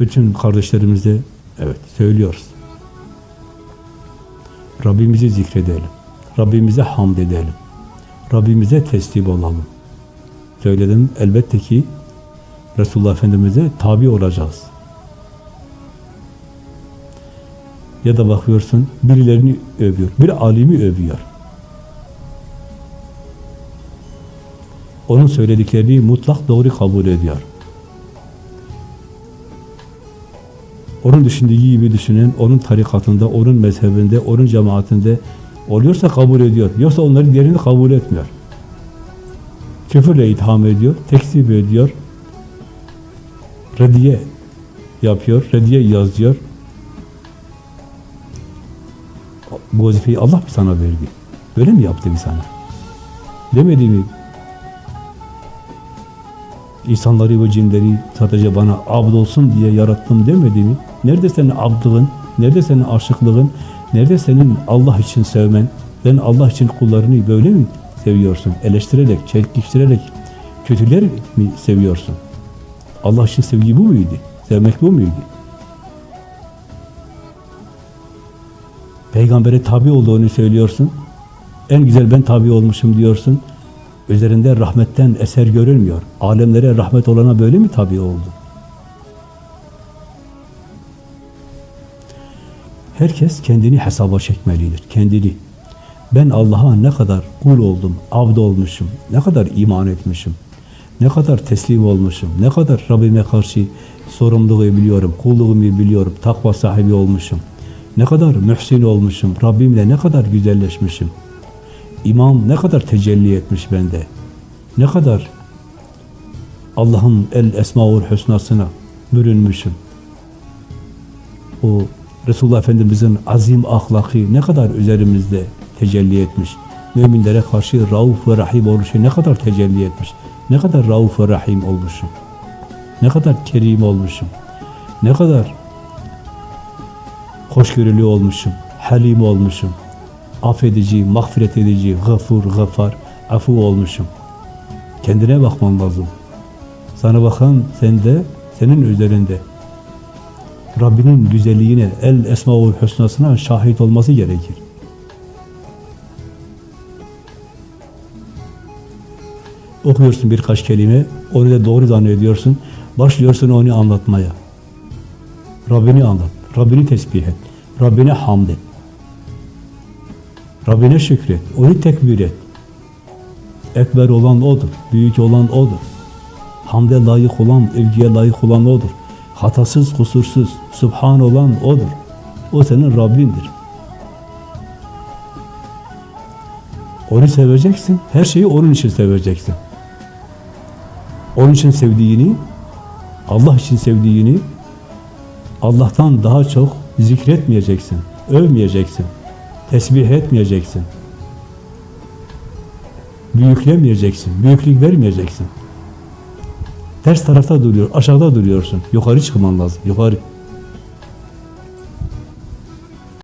Bütün kardeşlerimize evet söylüyoruz. Rabbimizi zikredelim. Rabbimize hamd edelim. Rabbimize teslim olalım. Söyledim elbette ki Resulullah Efendimiz'e tabi olacağız. Ya da bakıyorsun birilerini övüyor. Bir alimi övüyor. Onun söylediklerini mutlak doğru kabul ediyor. Onun düşündüğü gibi düşünen, onun tarikatında, onun mezhebinde, onun cemaatinde oluyorsa kabul ediyor. Yoksa onların diğerini kabul etmiyor. Küfürle itham ediyor, tekzip ediyor, reddiye yapıyor, reddiye yazıyor. Bu vazifeyi Allah mı sana verdi? Böyle mi yaptı bir sana? Demedi mi? İnsanları ve cinleri sadece bana abd olsun diye yarattım demedi mi? Nerede senin abdığın? Nerede senin aşıklığın? Nerede senin Allah için sevmen? Sen Allah için kullarını böyle mi seviyorsun? Eleştirerek, çelkiştirerek, kötüler mi seviyorsun? Allah için sevgi bu muydu? Sevmek bu muydu? Peygambere tabi olduğunu söylüyorsun. En güzel ben tabi olmuşum diyorsun. Üzerinde rahmetten eser görülmüyor. Alemlere rahmet olana böyle mi tabi oldu? Herkes kendini hesaba çekmelidir. Kendini. Ben Allah'a ne kadar kul oldum, abd olmuşum, ne kadar iman etmişim, ne kadar teslim olmuşum, ne kadar Rabbime karşı sorumluluğu biliyorum, kulluğumu biliyorum, takva sahibi olmuşum, ne kadar mühsin olmuşum, Rabbimle ne kadar güzelleşmişim, İmam ne kadar tecelli etmiş bende, ne kadar Allah'ın el esmaul hüsnasına bürünmüşüm. O Resulullah Efendimiz'in azim ahlakı ne kadar üzerimizde tecelli etmiş. Müminlere karşı rauf ve rahim oluşu ne kadar tecelli etmiş. Ne kadar rauf ve rahim olmuşum. Ne kadar kerim olmuşum. Ne kadar hoşgörülü olmuşum. Halim olmuşum. Affedici, mağfiret edici, gafur, gafar, afu olmuşum. Kendine bakman lazım. Sana bakan sende, senin üzerinde. Rabbinin güzelliğine, el esmaul hüsnasına şahit olması gerekir. Okuyorsun birkaç kelime, onu da doğru zannediyorsun. Başlıyorsun onu anlatmaya. Rabbini anlat, Rabbini tesbih et, Rabbine hamd et. Rabbine şükret, onu tekbir et. Ekber olan O'dur, büyük olan O'dur. Hamde layık olan, övgüye layık olan O'dur. Hatasız, kusursuz, Subhan olan O'dur. O senin Rabbindir. Onu seveceksin, her şeyi onun için seveceksin. Onun için sevdiğini, Allah için sevdiğini, Allah'tan daha çok zikretmeyeceksin, övmeyeceksin, tesbih etmeyeceksin. Büyüklemeyeceksin, büyüklük vermeyeceksin. Ters tarafta duruyor, aşağıda duruyorsun. Yukarı çıkman lazım, yukarı.